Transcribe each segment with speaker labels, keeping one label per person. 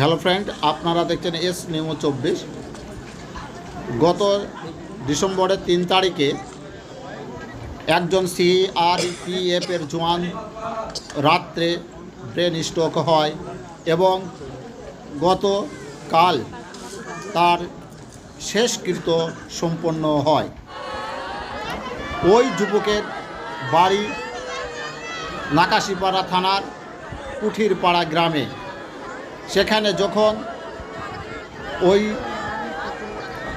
Speaker 1: Hello friend, আপনারা দেখছেন S news চব্বিশ। গত ডিসেম্বরের তিন তারিখে একজন সিআরপিএফ এর জওয়ান রাত্রে ব্রেন স্ট্রোক হয় এবং গতকাল তার শেষকৃত সম্পন্ন হয়। ওই যুবকের বাড়ি নাকাশিপাড়া থানার কুঠিরপাড়া গ্রামে। সেখানে যখন ওই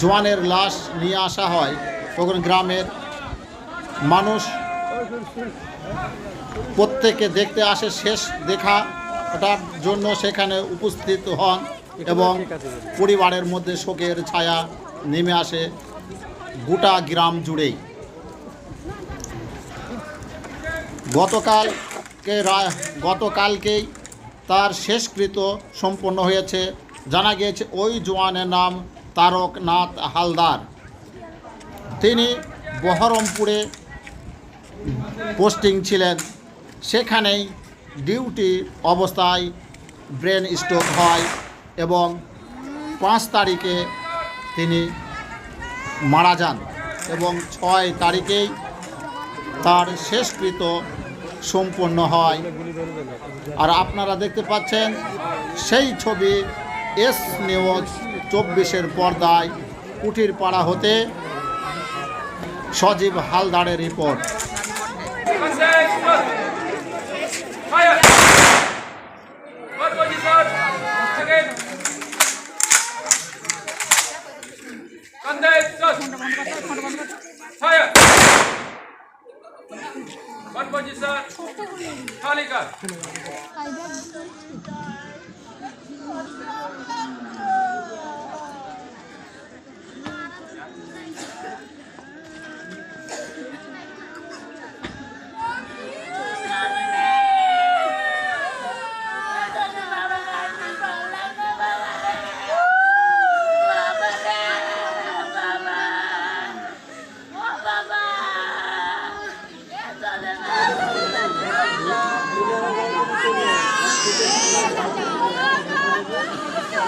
Speaker 1: জোয়ানের লাশ নিয়ে আসা হয়, তখন গ্রামের মানুষ প্রত্যেকে দেখতে আসে, শেষ দেখা ওটার জন্য সেখানে উপস্থিত হন এবং পরিবারের মধ্যে শোকের ছায়া নেমে আসে গোটা গ্রাম জুড়েই। গতকালকে গতকালকেই তার শেষকৃত সম্পন্ন হয়েছে। জানা গিয়েছে, ওই জোয়ানের নাম তারকনাথ হালদার। তিনি বহরমপুরে পোস্টিং ছিলেন। সেখানেই ডিউটি অবস্থায় ব্রেন স্ট্রোক হয় এবং পাঁচ তারিখে তিনি মারা যান এবং ছয় তারিখেই তার শেষকৃত সম্পন্ন হয়। আর আপনারা দেখতে পাচ্ছেন, সেই ছবি এস নিউজ চব্বিশের পর্দায় কুটির পাড়া হতে সজীব হালদারের রিপোর্ট।
Speaker 2: बनपंची सर खाली कर.